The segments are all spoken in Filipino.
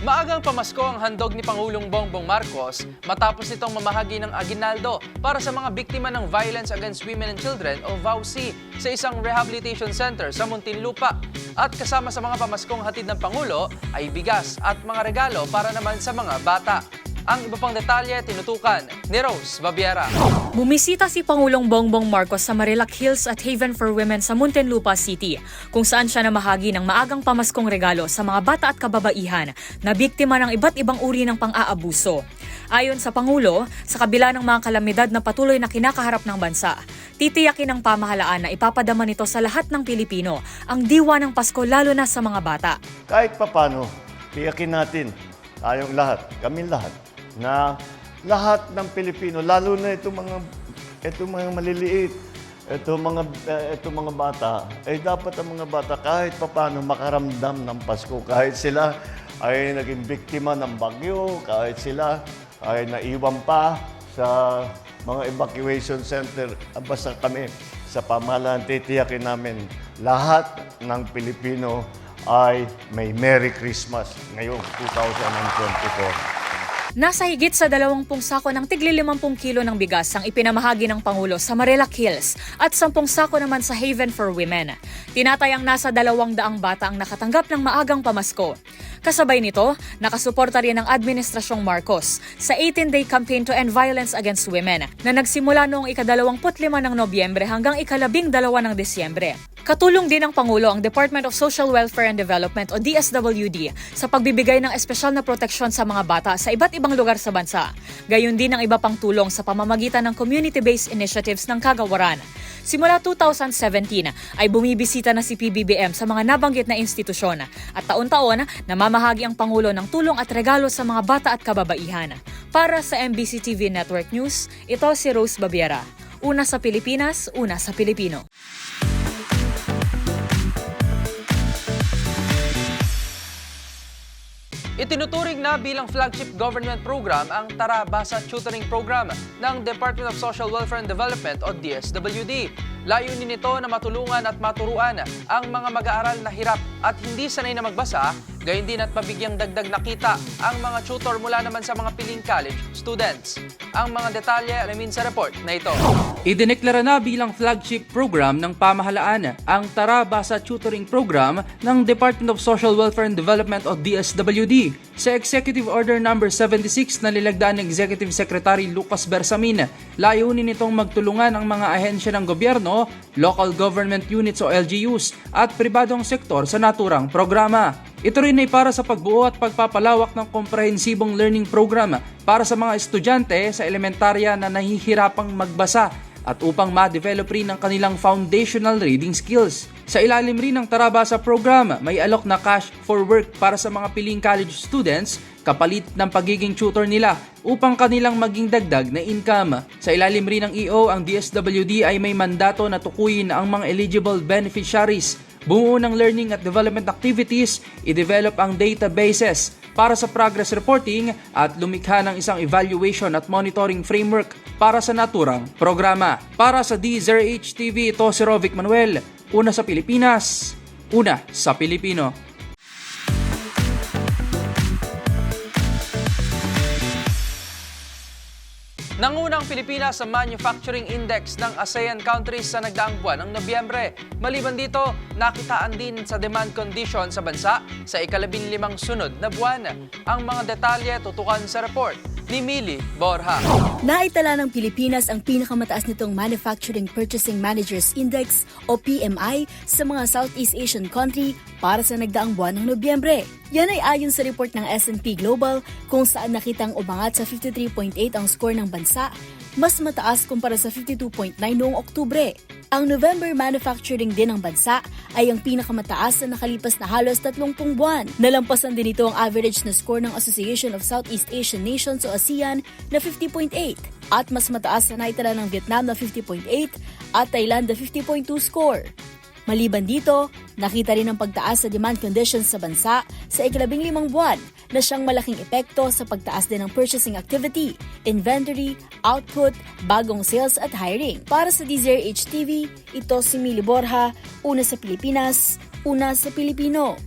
Maagang pamasko ang handog ni Pangulong Bongbong Marcos matapos nitong mamahagi ng aginaldo para sa mga biktima ng Violence Against Women and Children o VAUC sa isang rehabilitation center sa Muntinlupa. At kasama sa mga pamaskong hatid ng Pangulo ay bigas at mga regalo para naman sa mga bata. Ang iba pang detalye tinutukan ni Rose Babiera. Bumisita si Pangulong Bongbong Marcos sa Marilac Hills at Haven for Women sa Muntinlupa City, kung saan siya namahagi ng maagang pamaskong regalo sa mga bata at kababaihan na biktima ng iba't ibang uri ng pang-aabuso. Ayon sa Pangulo, sa kabila ng mga kalamidad na patuloy na kinakaharap ng bansa, titiyakin ng pamahalaan na ipapadama nito sa lahat ng Pilipino ang diwa ng Pasko lalo na sa mga bata. kahit papano, tiyakin natin, tayong lahat, kami lahat, na lahat ng Pilipino, lalo na itong mga, itong mga maliliit, itong mga, eh, itong mga bata, ay dapat ang mga bata kahit papano makaramdam ng Pasko. Kahit sila ay naging biktima ng bagyo, kahit sila ay naiwan pa sa mga evacuation center, ah, basta kami sa pamahalaan, titiyakin namin lahat ng Pilipino ay may Merry Christmas ngayong 2024. Nasa higit sa 20 sako ng tigli 50 kilo ng bigas ang ipinamahagi ng Pangulo sa Marilac Hills at 10 sako naman sa Haven for Women. Tinatayang nasa 200 bata ang nakatanggap ng maagang pamasko. Kasabay nito, nakasuporta rin ang Administrasyong Marcos sa 18-day campaign to end violence against women na nagsimula noong ika-25 ng Nobyembre hanggang ika-12 ng Disyembre. Katulong din ng Pangulo ang Department of Social Welfare and Development o DSWD sa pagbibigay ng espesyal na proteksyon sa mga bata sa iba't ibang lugar sa bansa. Gayun din ang iba pang tulong sa pamamagitan ng community-based initiatives ng kagawaran. Simula 2017 ay bumibisita na si PBBM sa mga nabanggit na institusyon at taon-taon namamahagi ang Pangulo ng tulong at regalo sa mga bata at kababaihan. Para sa MBC TV Network News, ito si Rose Babiera. Una sa Pilipinas, una sa Pilipino. Itinuturing na bilang flagship government program ang Tara Basa Tutoring Program ng Department of Social Welfare and Development o DSWD. Layunin nito na matulungan at maturuan ang mga mag-aaral na hirap at hindi sanay na magbasa, gayon din at mabigyang dagdag nakita ang mga tutor mula naman sa mga piling college students. Ang mga detalye alamin sa report na ito. Idineklara na bilang flagship program ng pamahalaan ang Tara Basa Tutoring Program ng Department of Social Welfare and Development o DSWD sa Executive Order No. 76 na nilagdaan ng Executive Secretary Lucas Bersamin. Layunin nitong magtulungan ang mga ahensya ng gobyerno, local government units o LGUs at pribadong sektor sa naturang programa. Ito rin ay para sa pagbuo at pagpapalawak ng komprehensibong learning program para sa mga estudyante sa elementarya na nahihirapang magbasa at upang ma-develop rin ang kanilang foundational reading skills. Sa ilalim rin ng Tarabasa program, may alok na cash for work para sa mga piling college students kapalit ng pagiging tutor nila upang kanilang maging dagdag na income. Sa ilalim rin ng EO, ang DSWD ay may mandato na tukuyin ang mga eligible beneficiaries Bumuo ng learning at development activities, i-develop ang databases para sa progress reporting at lumikha ng isang evaluation at monitoring framework para sa naturang programa. Para sa DZRH TV, ito si Rovic Manuel, una sa Pilipinas, una sa Pilipino. Nangunang Pilipinas sa Manufacturing Index ng ASEAN countries sa nagdaang buwan ng Nobyembre. Maliban dito, nakitaan din sa demand condition sa bansa sa ikalabing limang sunod na buwan. Ang mga detalye tutukan sa report ni Mili Borja. Naitala ng Pilipinas ang pinakamataas nitong Manufacturing Purchasing Managers Index o PMI sa mga Southeast Asian country para sa nagdaang buwan ng Nobyembre. Yan ay ayon sa report ng S&P Global kung saan nakitang umangat sa 53.8 ang score ng bansa, mas mataas kumpara sa 52.9 noong Oktubre. Ang November manufacturing din ng bansa ay ang pinakamataas na nakalipas na halos 30 buwan. Nalampasan din ito ang average na score ng Association of Southeast Asian Nations o ASEAN na 50.8 at mas mataas na naitala ng Vietnam na 50.8 at Thailand na 50.2 score. Maliban dito, nakita rin ang pagtaas sa demand conditions sa bansa sa ikalabing limang buwan na siyang malaking epekto sa pagtaas din ng purchasing activity, inventory, output, bagong sales at hiring. Para sa DZRH TV, ito si Mili Borja, una sa Pilipinas, una sa Pilipino.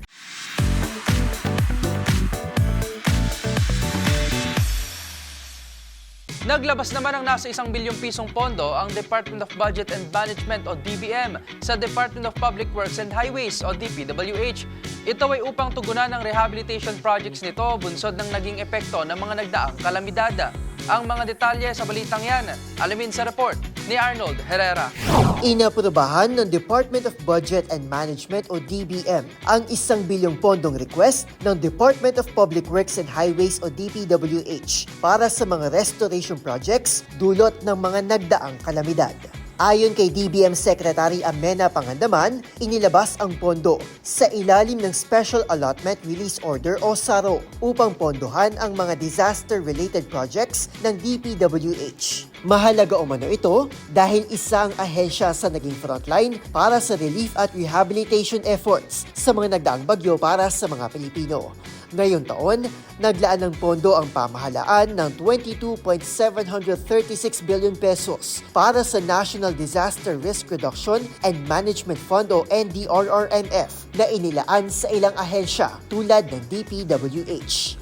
Naglabas naman ng nasa isang bilyong pisong pondo ang Department of Budget and Management o DBM sa Department of Public Works and Highways o DPWH. Ito ay upang tugunan ang rehabilitation projects nito bunsod ng naging epekto ng mga nagdaang kalamidad. Ang mga detalye sa balitang yan, alamin sa report ni Arnold Herrera. Inaprobahan ng Department of Budget and Management o DBM ang isang bilyong pondong request ng Department of Public Works and Highways o DPWH para sa mga restoration projects dulot ng mga nagdaang kalamidad. Ayon kay DBM Secretary Amena Pangandaman, inilabas ang pondo sa ilalim ng Special Allotment Release Order o SARO upang pondohan ang mga disaster-related projects ng DPWH. Mahalaga umano ito dahil isa ang ahensya sa naging frontline para sa relief at rehabilitation efforts sa mga nagdaang bagyo para sa mga Pilipino. Ngayong taon, naglaan ng pondo ang pamahalaan ng 22.736 billion pesos para sa National Disaster Risk Reduction and Management Fund o NDRRMF na inilaan sa ilang ahensya tulad ng DPWH.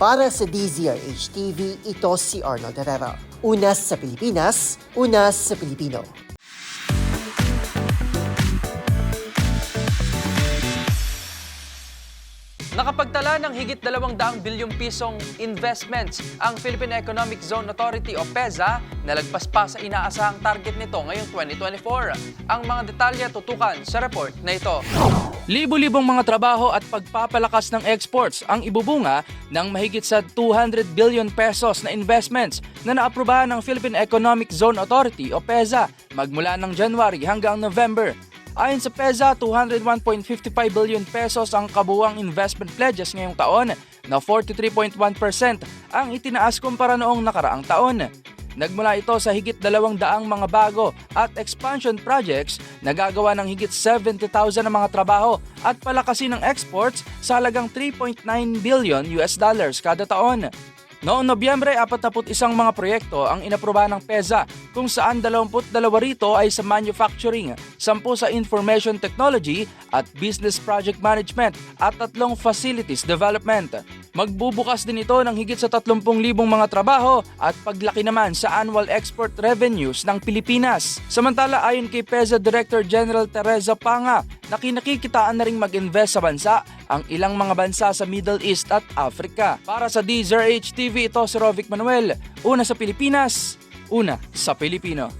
Para sa DZRH TV, ito si Arnold Herrera. Una sa Pilipinas, una sa Pilipino. Nakapagtala ng higit 200 bilyong pisong investments ang Philippine Economic Zone Authority o PEZA na lagpas pa sa inaasahang target nito ngayong 2024. Ang mga detalye tutukan sa report na ito. Libo-libong mga trabaho at pagpapalakas ng exports ang ibubunga ng mahigit sa 200 billion pesos na investments na naaprubahan ng Philippine Economic Zone Authority o PEZA magmula ng January hanggang November. Ayon sa PEZA, 201.55 billion pesos ang kabuuang investment pledges ngayong taon na 43.1% ang itinaas kumpara noong nakaraang taon. Nagmula ito sa higit dalawang daang mga bago at expansion projects na gagawa ng higit 70,000 na mga trabaho at palakasin ng exports sa halagang 3.9 billion US dollars kada taon. Noong Nobyembre, 41 mga proyekto ang inaprobahan ng PEZA kung saan 22 rito ay sa manufacturing, 10 sa information technology at business project management at tatlong facilities development. Magbubukas din ito ng higit sa 30,000 mga trabaho at paglaki naman sa annual export revenues ng Pilipinas. Samantala ayon kay PEZA Director General Teresa Panga na kinakikitaan na ring mag-invest sa bansa ang ilang mga bansa sa Middle East at Africa. Para sa DZRH TV, ito si Rovic Manuel. Una sa Pilipinas, una sa Pilipino.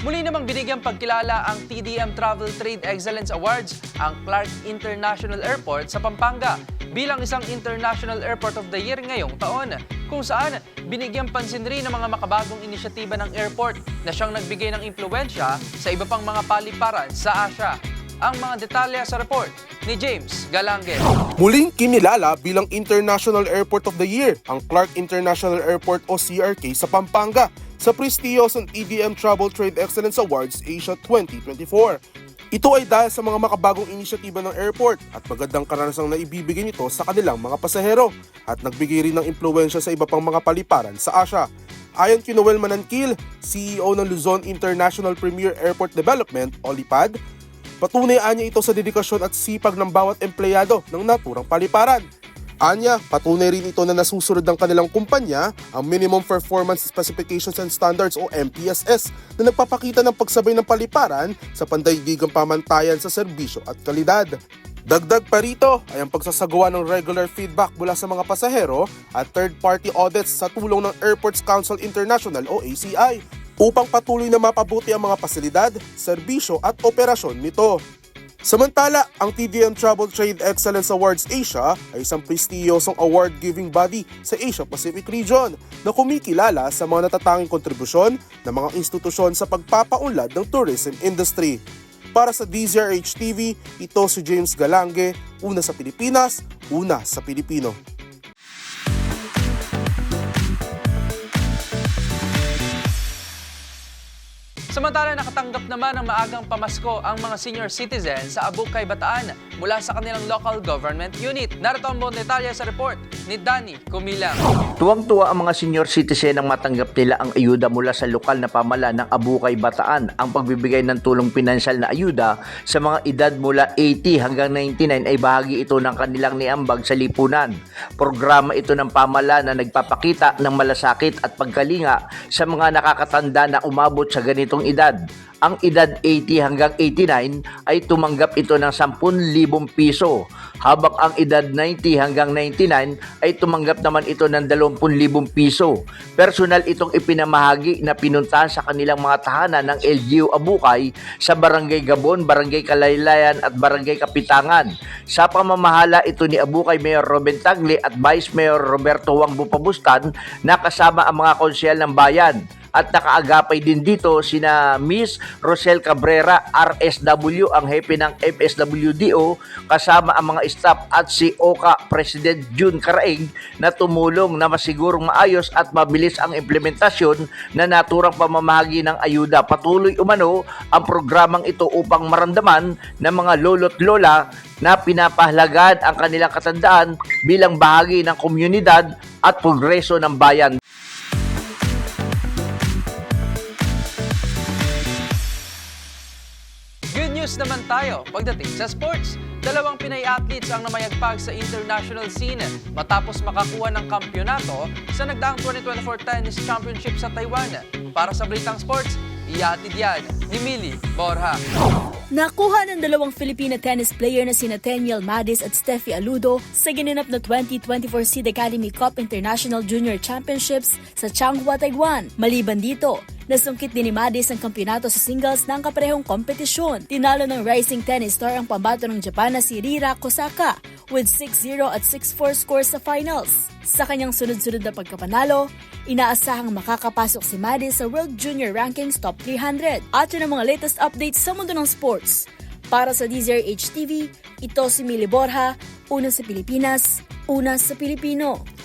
Muli namang binigyang pagkilala ang TDM Travel Trade Excellence Awards ang Clark International Airport sa Pampanga bilang isang International Airport of the Year ngayong taon kung saan binigyang pansin rin ng mga makabagong inisyatiba ng airport na siyang nagbigay ng impluensya sa iba pang mga paliparan sa Asia. Ang mga detalye sa report ni James Galange. Muling kinilala bilang International Airport of the Year ang Clark International Airport o CRK sa Pampanga sa prestiyosong TDM Travel Trade Excellence Awards Asia 2024. Ito ay dahil sa mga makabagong inisyatiba ng airport at magandang karanasang naibibigay nito sa kanilang mga pasahero at nagbigay rin ng impluensya sa iba pang mga paliparan sa Asia. Ayon kay Noel Manankil, CEO ng Luzon International Premier Airport Development o LIPAD, Patunay anya ito sa dedikasyon at sipag ng bawat empleyado ng naturang paliparan. Anya, patunay rin ito na nasusunod ng kanilang kumpanya ang Minimum Performance Specifications and Standards o MPSS na nagpapakita ng pagsabay ng paliparan sa pandaigdigang pamantayan sa serbisyo at kalidad. Dagdag pa rito ay ang pagsasagawa ng regular feedback mula sa mga pasahero at third-party audits sa tulong ng Airports Council International o ACI upang patuloy na mapabuti ang mga pasilidad, serbisyo at operasyon nito. Samantala, ang TDM Travel Trade Excellence Awards Asia ay isang prestiyosong award-giving body sa Asia Pacific region na kumikilala sa mga natatanging kontribusyon ng mga institusyon sa pagpapaunlad ng tourism industry. Para sa DZRH TV, ito si James Galange, una sa Pilipinas, una sa Pilipino. Samantala, nakatanggap naman ng maagang pamasko ang mga senior citizens sa Abukay, Bataan mula sa kanilang local government unit. Narito ang buong detalye sa report ni Danny Kumilang. Tuwang-tuwa ang mga senior citizen nang matanggap nila ang ayuda mula sa lokal na pamahala ng Abukay Bataan. Ang pagbibigay ng tulong pinansyal na ayuda sa mga edad mula 80 hanggang 99 ay bahagi ito ng kanilang niambag sa lipunan. Programa ito ng pamahala na nagpapakita ng malasakit at pagkalinga sa mga nakakatanda na umabot sa ganitong edad. Ang edad 80 hanggang 89 ay tumanggap ito ng 10,000 piso, habang ang edad 90 hanggang 99 ay tumanggap naman ito ng 20,000 piso. Personal itong ipinamahagi na pinuntahan sa kanilang mga tahanan ng LGU Abukay sa Barangay Gabon, Barangay Kalaylayan at Barangay Kapitangan. Sa pamamahala ito ni Abukay Mayor Robin Tagle at Vice Mayor Roberto Wang Bupabustan na kasama ang mga konsyel ng bayan at nakaagapay din dito sina Miss Rosel Cabrera RSW ang hepe ng FSWDO kasama ang mga staff at si Oka President June Karaing na tumulong na masigurong maayos at mabilis ang implementasyon na naturang pamamahagi ng ayuda. Patuloy umano ang programang ito upang maramdaman ng mga lolo't lola na pinapahalagan ang kanilang katandaan bilang bahagi ng komunidad at progreso ng bayan. News naman tayo pagdating sa sports. Dalawang Pinay athletes ang namayagpag sa international scene matapos makakuha ng kampyonato sa nagdaang 2024 Tennis Championship sa Taiwan. Para sa Balitang Sports, iatid yan ni Millie Borja. Nakuha ng dalawang Filipina tennis player na sina Teniel Madis at Steffi Aludo sa ginanap na 2024 Seed Academy Cup International Junior Championships sa Changhua, Taiwan. Maliban dito, nasungkit din ni Madis ang kampyonato sa singles ng kaparehong kompetisyon. Tinalo ng rising tennis star ang pambato ng Japan na si Rira Kosaka with 6-0 at 6-4 scores sa finals. Sa kanyang sunod-sunod na pagkapanalo, inaasahang makakapasok si Madis sa World Junior Rankings Top 300. At yun ang mga latest updates sa mundo ng sports. Para sa DZRH TV, ito si Mili Borja, una sa Pilipinas, una sa Pilipino.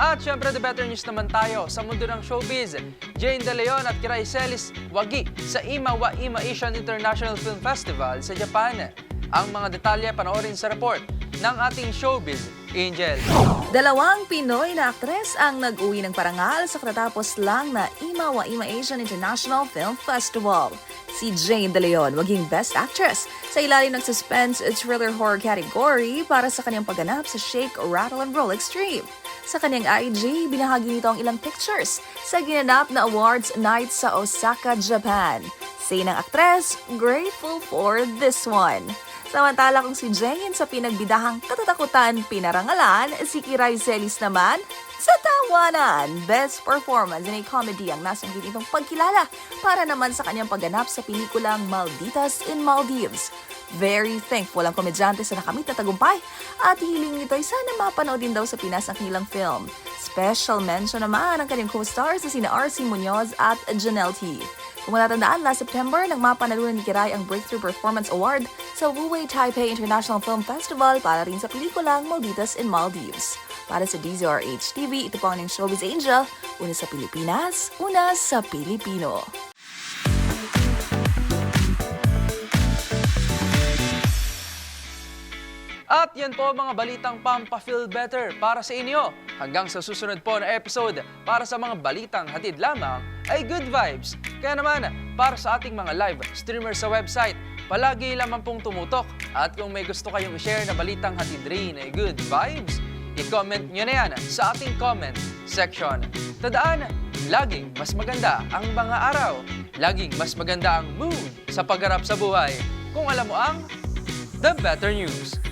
At syempre, the better news naman tayo sa mundo ng showbiz. Jane De Leon at Kiray Celis wagi sa Ima wa Ima Asian International Film Festival sa Japan. Ang mga detalye panoorin sa report ng ating showbiz Angel. Dalawang Pinoy na aktres ang nag-uwi ng parangal sa katatapos lang na Ima wa Ima Asian International Film Festival. Si Jane De Leon maging Best Actress sa ilalim ng suspense thriller horror category para sa kanyang pagganap sa Shake, Rattle, and Roll Extreme. Sa kanyang IG, binahagi nito ang ilang pictures sa ginanap na awards night sa Osaka, Japan. Say ng aktres, grateful for this one. Samantala kung si Jane sa pinagbidahang katatakutan pinarangalan, si Kiray Celis naman sa tawanan. Best performance in a comedy ang nasunggit itong pagkilala para naman sa kanyang pagganap sa pelikulang Malditas in Maldives. Very thankful ang komedyante sa nakamit na tagumpay at hiling nito ay sana mapanood din daw sa Pinas ang kanilang film. Special mention naman ang kanyang co-stars na sina RC Munoz at Janelle T. Kung matatandaan, last September, nang mapanalunan ni Kiray ang Breakthrough Performance Award sa Wuwei Taipei International Film Festival para rin sa pelikulang Malditas in Maldives. Para sa DZRH TV, ito po ang Showbiz Angel, una sa Pilipinas, una sa Pilipino. At yan po mga balitang pampa-feel better para sa inyo. Hanggang sa susunod po na episode para sa mga balitang hatid lamang ay good vibes. Kaya naman, para sa ating mga live streamers sa website, palagi lamang pong tumutok. At kung may gusto kayong i-share na balitang hatid rin ay good vibes, i-comment nyo na yan sa ating comment section. Tandaan, laging mas maganda ang mga araw. Laging mas maganda ang mood sa pagharap sa buhay. Kung alam mo ang The Better News.